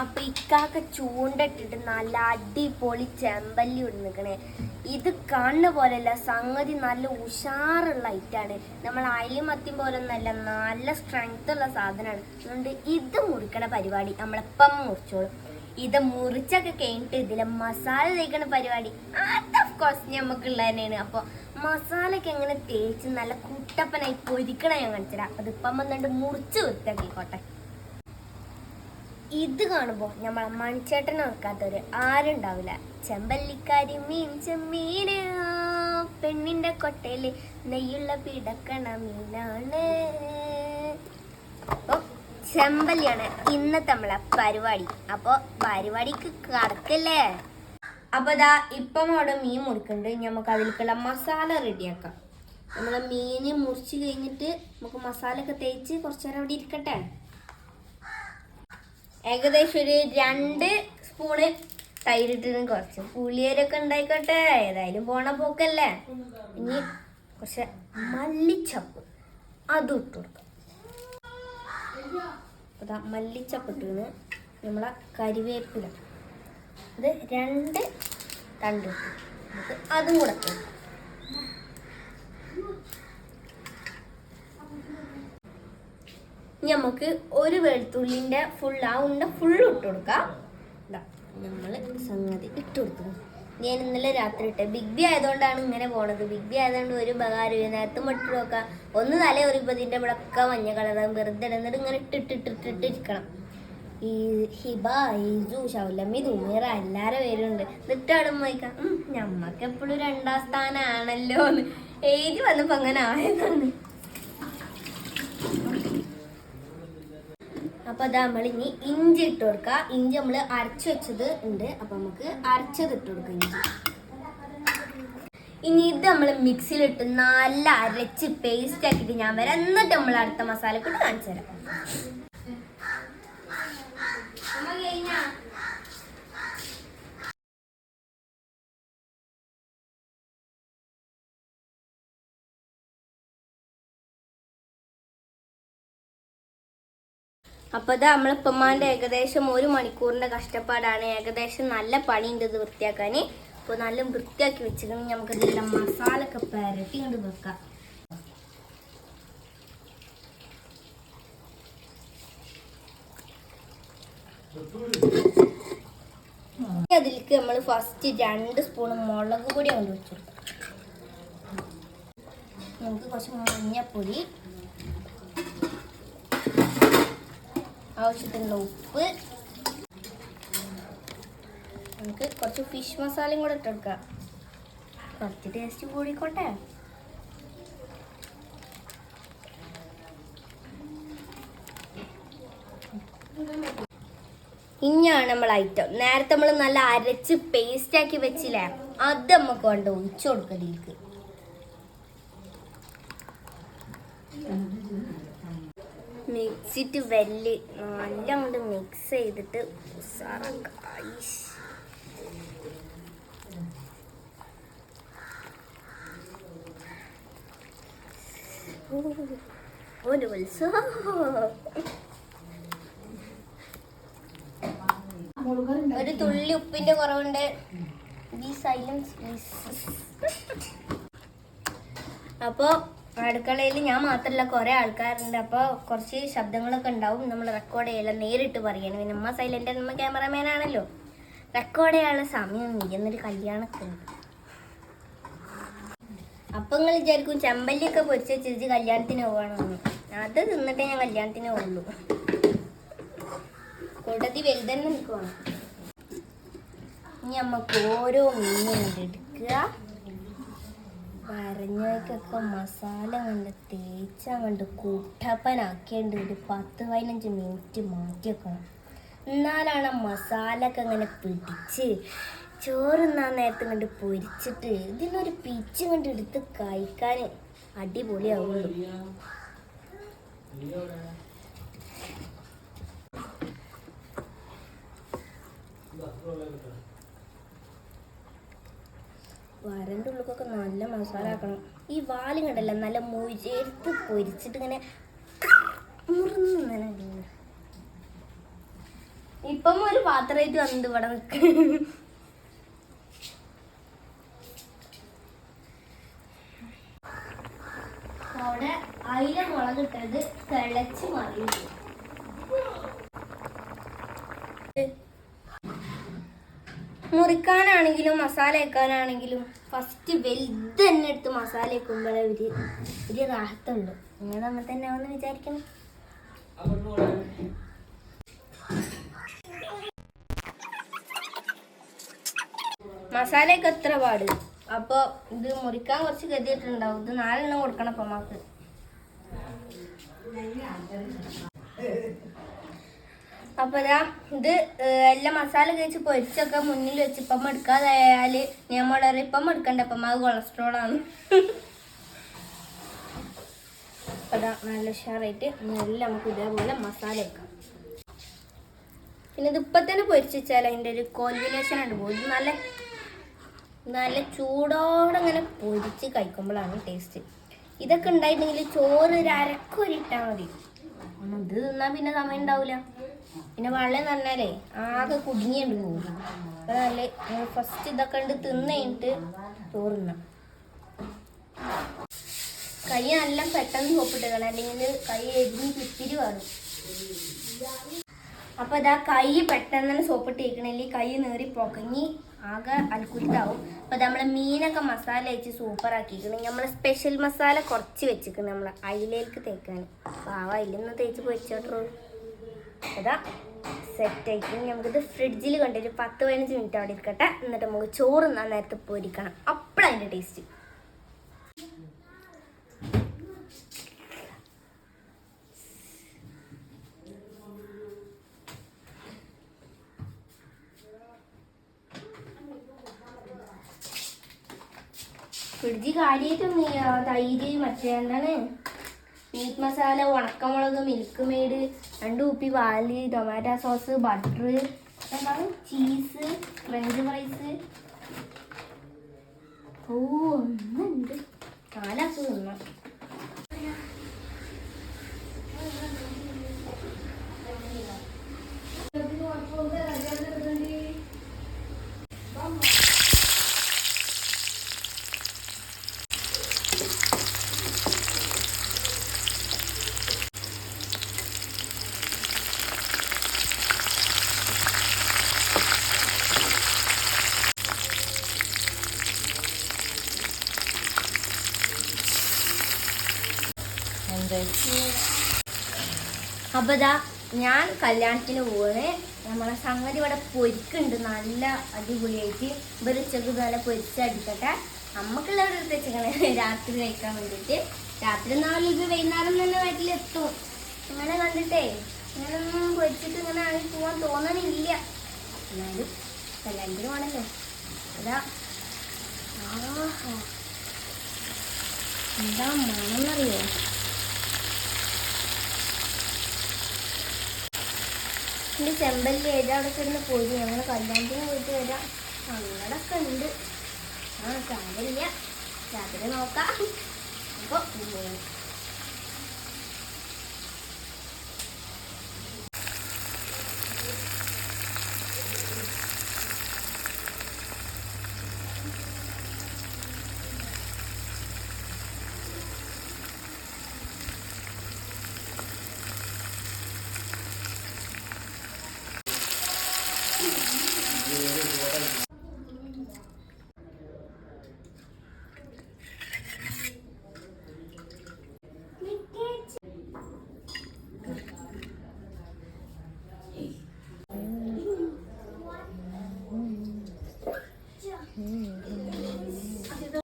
അപ്പൊ ഇക്കാക്ക ചൂണ്ടട്ടിട്ട് നല്ല അടിപൊളി ചെമ്പല്ലി ഇട്ട് നിൽക്കണേ ഇത് കാണുന്ന പോലെയല്ല സംഗതി നല്ല ഉഷാറുള്ള ഐറ്റാണ് നമ്മൾ അയിലിമത്തി പോലെ ഒന്നല്ല നല്ല സ്ട്രെങ്ത് ഉള്ള സാധനമാണ്. അതുകൊണ്ട് ഇത് മുറിക്കണ പരിപാടി നമ്മളെപ്പം മുറിച്ചോളും. ഇത് മുറിച്ചൊക്കെ കഴിഞ്ഞിട്ട് ഇതിലെ മസാല തേക്കണ പരിപാടി അത് ഓഫ് കോഴ്സ് നമുക്കുള്ള തന്നെയാണ്. അപ്പോൾ മസാലയൊക്കെ എങ്ങനെ തേച്ച് നല്ല കുട്ടപ്പനായി പൊരിക്കണ ഞാൻ കാണിച്ചുതരാം. അതിപ്പം വന്നിട്ട് മുറിച്ച് വൃത്തിയാക്കിക്കോട്ടെ. ഇത് കാണുമ്പോൾ നമ്മളെ മൺചേട്ടൻ വെക്കാത്തൊരു ആരുണ്ടാവില്ല. ചെമ്പല്ലിക്കാരി മീൻ ചെമ്മീന് പെണ്ണിന്റെ കൊട്ടയിൽ നെയ്യുള്ള പിടക്കണ മീനാണ്. അപ്പം ചെമ്പല്ലിയാണ് ഇന്നത്തെ നമ്മളെ പരിപാടി. അപ്പോൾ പരിപാടിക്ക് കറക്കല്ലേ അപ്പൊ ദാ ഇപ്പം അവിടെ മീൻ മുറിക്കുന്നുണ്ട്. നമുക്ക് അതിലേക്കുള്ള മസാല റെഡിയാക്കാം. നമ്മളെ മീൻ മുറിച്ച് കഴിഞ്ഞിട്ട് നമുക്ക് മസാല ഒക്കെ തേച്ച് കുറച്ചു നേരം അവിടെ ഇരിക്കട്ടെ. ഏകദേശം ഒരു രണ്ട് സ്പൂണ് തൈരിട്ടിന് കുറച്ച് പുളിയരൊക്കെ ഉണ്ടായിക്കോട്ടെ. ഏതായാലും പോണ പോക്കല്ലേ. ഇനി കുറച്ച് മല്ലിച്ചപ്പ് അതും ഇട്ട് കൊടുക്കാം. അതാ മല്ലിച്ചപ്പ് ഇട്ടിന് നമ്മളെ കരിവേപ്പില. ഇത് രണ്ട് തണ്ട് അതും കൂടെ കൊടുക്കാം. നമുക്ക് ഒരു വെളുത്തുള്ളിന്റെ ഫുൾ ആ ഉണ്ട ഫുൾ ഇട്ട് കൊടുക്കാം. നമ്മൾ സംഗതി ഇട്ട് കൊടുത്തു. ഞാൻ ഇന്നലെ രാത്രി ഇട്ട്. ബിഗ് ബി ആയതുകൊണ്ടാണ് ഇങ്ങനെ പോണത്. ബിഗ് ബി ആയതുകൊണ്ട് ഒരു ഉപകാരം നേരത്തെ ഇട്ട് നോക്കാം. ഒന്ന് തല ഒരു ഇതിന്റെ ഇവിടെ ഒക്കെ മഞ്ഞ കളറാകും വെറുതെ ഇടുന്നിട്ട് ഇങ്ങനെ ഇട്ടിട്ടിട്ടിട്ടിട്ടിരിക്കണം ഈ ഹിബ ഈജു ശൗലമ്മി ദുമീറ എല്ലാരും പേരുണ്ട് എന്നിട്ട് അവിടെ വായിക്കാം ഞമ്മക്ക് എപ്പോഴും രണ്ടാം സ്ഥാനാണല്ലോ എന്ന് എഴുതി വന്നപ്പോ അങ്ങനെ ആയതാണ്. അപ്പൊ അത് നമ്മൾ ഇനി ഇഞ്ചി ഇട്ട് കൊടുക്കുക ഇഞ്ചി നമ്മൾ അരച്ചു വെച്ചത് ഉണ്ട്. അപ്പൊ നമുക്ക് അരച്ചത് ഇട്ട് കൊടുക്കാം ഇഞ്ചി. ഇനി ഇത് നമ്മൾ മിക്സിയിലിട്ട് നല്ല അരച്ച് പേസ്റ്റ് ആക്കിയിട്ട് ഞാൻ വരാം. എന്നിട്ട് നമ്മൾ അടുത്ത മസാല കൂടി കാണിച്ചു തരാം അമ്മ കഴിഞ്ഞാ? അപ്പോൾ ഇത് നമ്മളിപ്പമ്മാന്റെ ഏകദേശം ഒരു മണിക്കൂറിന്റെ കഷ്ടപ്പാടാണ്. ഏകദേശം നല്ല പണിയുണ്ട് ഇത് വൃത്തിയാക്കാൻ അപ്പോൾ നല്ല വൃത്തിയാക്കി വെച്ചിരുന്നു നമുക്ക് നല്ല മസാല ഒക്കെ പുരട്ടി കൊണ്ട് വെക്കാം അതിലേക്ക് നമ്മൾ ഫസ്റ്റ് രണ്ട് സ്പൂൺ മുളക് പൊടി കൊണ്ട് വെച്ചു നമുക്ക് കുറച്ച് മഞ്ഞപ്പൊടി ആവശ്യത്തിനുള്ള ഉപ്പ്. നമുക്ക് കുറച്ച് ഫിഷ് മസാലയും കൂടെ ഇട്ടെടുക്കാം കുറച്ച് ടേസ്റ്റ് കൂടിക്കോട്ടെ. ഇനിയാണ് നമ്മൾ ഐറ്റം നേരത്തെ നമ്മൾ നല്ല അരച്ച് പേസ്റ്റ് ആക്കി വെച്ചില്ലേ? അത് നമുക്ക് വേണ്ട ഒഴിച്ചു കൊടുക്കലേക്ക് മിക്സിട്ട് വെല്ലി നല്ല അങ്ങോട്ട് മിക്സ് ചെയ്തിട്ട് ഒരു ഒരു തുള്ളി ഉപ്പിന്റെ കുറവുണ്ട്. അപ്പോ അടുക്കളയിൽ ഞാൻ മാത്രമല്ല കുറെ ആൾക്കാരുണ്ട്. അപ്പോൾ കുറച്ച് ശബ്ദങ്ങളൊക്കെ ഉണ്ടാവും. നമ്മൾ റെക്കോർഡ് ചെയ്യല നേരിട്ട് പറയണം. പിന്നെ അമ്മ സൈലന്റ് നമ്മ ക്യാമറമാൻ ആണല്ലോ. റെക്കോർഡ് ചെയ്യാനുള്ള സമയം എന്നൊരു കല്യാണമൊക്കെ ഉണ്ട് അപ്പൊ നിങ്ങൾ വിചാരിക്കും ചെമ്പല്ലിയൊക്കെ പൊരിച്ച് വെച്ചിട്ട് കല്യാണത്തിന് പോകണമെന്ന് അത് തിന്നിട്ടേ ഞാൻ കല്യാണത്തിന് പോകുള്ളൂ കൂട്ടത്തി വലുതന്നെ നിൽക്കുവാണ് ഇനി നമുക്ക് ഓരോ മീനും എടുക്കുക. വരഞ്ഞൊക്കെ മസാല കൊണ്ട് തേച്ച കൊണ്ട് കൂട്ടപ്പനാക്കിയിട്ട് ഒരു പത്ത് പതിനഞ്ച് മിനിറ്റ് മാറ്റി വെക്കണം. എന്നാലാണ് ആ അങ്ങനെ പിടിച്ച് ചോറ് നാ നേരത്തെ കണ്ട് പൊരിച്ചിട്ട് ഇതിനൊരു പിച്ച് കണ്ട് എടുത്ത് കഴിക്കാൻ അടിപൊളിയാവുള്ളൂ. വരന്റെ ഉള്ളിക്കൊക്കെ നല്ല മസാല ആക്കണം ഈ വാലും കണ്ടല്ല നല്ല മുരിത്ത് പൊരിച്ചിട്ട് ഇങ്ങനെ ഇങ്ങനെ ഇപ്പം ഒരു പാത്രമായിട്ട് വന്നിട്ട് ഇവിടെ നിൽക്ക് അവിടെ അയില മുളകിട്ടത് തിളച്ച് മറിയുന്നു മുറിക്കാനാണെങ്കിലും മസാല വെക്കാനാണെങ്കിലും ഫസ്റ്റ് വലുത് തന്നെ എടുത്ത് മസാല വെക്കുമ്പോഴേ ഒരു ഒരു റാഹത്തുള്ളൂ. നിങ്ങൾ നമ്മൾ തന്നെ ആവുമെന്ന് വിചാരിക്കണം മസാലയൊക്കെ എത്ര പാട്? അപ്പോൾ ഇത് മുറിക്കാൻ കുറച്ച് കരുതിയിട്ടുണ്ടാവും ഇത് നാലെണ്ണം കൊടുക്കണം അപ്പൊ അമ്മയ്ക്ക്. അപ്പൊ ഇതാ ഇത് എല്ലാം മസാല കഴിച്ച് പൊരിച്ചൊക്കെ മുന്നിൽ വെച്ച് ഇപ്പം എടുക്കാതായാൽ ഞാൻ വളരെ ഇപ്പം എടുക്കണ്ട അപ്പം അത് കൊളസ്ട്രോൾ ആണ്. അതാ നല്ല ഉഷാറായിട്ട് നല്ല നമുക്ക് ഇതേപോലെ മസാല വെക്കാം പിന്നെ ഇത് ഇപ്പം തന്നെ പൊരിച്ചാൽ അതിന്റെ ഒരു കോമ്പിനേഷൻ ഉണ്ട് പോകും നല്ല നല്ല ചൂടോടെ ഇങ്ങനെ പൊരിച്ച് കഴിക്കുമ്പോഴാണ് ടേസ്റ്റ് ഇതൊക്കെ ഉണ്ടായിട്ടുണ്ടെങ്കിൽ ചോറ് ഒരു അരക്കൊരിട്ടാൽ മതി. ഇത് തിന്നാൽ പിന്നെ സമയം ഉണ്ടാവില്ല പിന്നെ വെള്ളം തന്നാലേ ആകെ കുടുങ്ങിയുണ്ട് പോകും നല്ല ഫസ്റ്റ് ഇതൊക്കെ ഉണ്ട് തിന്നിട്ട് തോറുന്ന കൈ നല്ല പെട്ടെന്ന് സോപ്പിട്ടേക്കണം അല്ലെങ്കിൽ കൈ എരിഞ്ഞ് പിത്തിരി വേണം അപ്പൊ ഇതാ കൈ പെട്ടെന്ന് തന്നെ സോപ്പിട്ട് കൈ നേറി പൊക്കഞ്ഞി ആകെ അൽക്കുലത്താവും. അപ്പൊ നമ്മളെ മീനൊക്കെ മസാല വെച്ച് സൂപ്പർ ആക്കിയിരിക്കണം നമ്മളെ സ്പെഷ്യൽ മസാല കുറച്ച് വെച്ചിരിക്കണം നമ്മളെ അയിലേക്ക് തേക്കാൻ പാവ അയിലൊന്ന് തേച്ച് പൊരിച്ചോട്ടോ അതാ സെറ്റ് ആയിട്ട് നമുക്കിത് ഫ്രിഡ്ജിൽ കൊണ്ടൊരു പത്ത് പതിനഞ്ച് മിനിറ്റ് അവിടെ ഇരിക്കട്ടെ. എന്നിട്ട് നമുക്ക് ചോറ് നാ നേരത്തെ പൊരിക്കണം. അപ്പോഴതിന്റെ ടേസ്റ്റ് ഫ്രിഡ്ജ് കാര്യമായിട്ടൊന്നുമില്ല തൈര് മറ്റേ എന്താണ്? മീറ്റ് മസാല ഉണക്കമുളക് മിൽക്ക് മെയ്ഡ് രണ്ട് ഉപ്പി പാൽ ടൊമാറ്റോ സോസ് ബട്ടർ എന്താണ്? Cheese French fries. ഓ ഒന്നുണ്ട് കാലാസ് തിന്നാം അപ്പൊ ഇതാ ഞാൻ കല്യാണത്തിന് പോവാണ്. നമ്മളെ സംഗതി ഇവിടെ പൊരിക്കുന്നുണ്ട്. നല്ല അടിപൊളിയായിട്ട്. ഇവരുച്ചക്ക് നല്ല പൊരിച്ചടിക്കട്ടെ നമുക്കുള്ളവരുടെ വെച്ചിങ്ങനെ രാത്രി കഴിക്കാൻ വേണ്ടിട്ട് രാത്രി നാളെ ഇത് വൈകുന്നേരം തന്നെ വീട്ടിലെത്തും. ഇങ്ങനെ കണ്ടിട്ടേ ഇങ്ങനെ ഒന്നും പൊരിച്ചിട്ട് ഇങ്ങനെ ആയി പോവാൻ തോന്നണില്ല. എന്നാലും കല്യാണത്തിന് പോണല്ലോ. അതാ. എന്താ മണമെന്നറിയോ എന്റെ ചെമ്പല്ലി ഏതാ അവിടെ കിടന്ന് പോയി. ഞങ്ങൾ കല്യാണത്തിന് പോയിട്ട് വരാം. അങ്ങടൊക്കെ ഉണ്ട്. ആ കാര്യമില്ല രാത്രി നോക്കാം. അപ്പോൾ